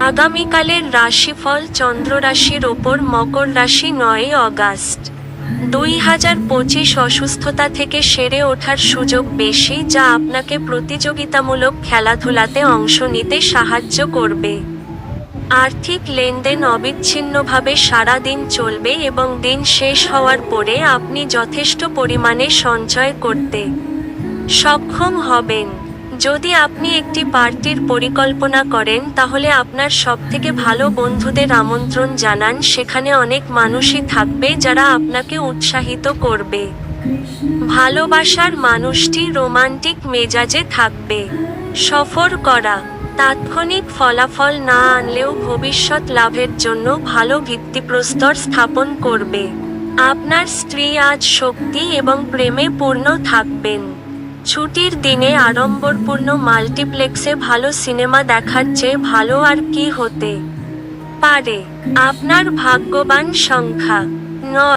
আগামীকালের রাশিফল চন্দ্র রাশির ওপর মকর রাশি নয় অগাস্ট। দুই হাজার পঁচিশ অসুস্থতা থেকে সেরে ওঠার সুযোগ বেশি, যা আপনাকে প্রতিযোগিতামূলক খেলাধুলাতে অংশ নিতে সাহায্য করবে। আর্থিক লেনদেন অবিচ্ছিন্নভাবে সারা দিন চলবে এবং দিন শেষ হওয়ার পরে আপনি যথেষ্ট পরিমাণে সঞ্চয় করতে সক্ষম হবেন। যদি আপনি একটি পার্টির পরিকল্পনা করেন, তাহলে আপনার সবথেকে ভালো বন্ধুদের আমন্ত্রণ জানান। সেখানে অনেক মানুষই থাকবে যারা আপনাকে উৎসাহিত করবে। ভালোবাসার মানুষটি রোমান্টিক মেজাজে থাকবে। সফর করা, তাৎক্ষণিক ফলাফল না আনলেও ভবিষ্যৎ লাভের জন্য ভালো ভিত্তিপ্রস্তর স্থাপন করবে। আপনার স্ত্রী আজ শক্তি এবং প্রেমে পূর্ণ থাকবেন। ছুটির দিনে আড়ম্বরপূর্ণ মাল্টিপ্লেক্সে ভালো সিনেমা দেখার চেয়ে ভালো আর কি হতে পারে? আপনার ভাগ্যবান সংখ্যা। নয়।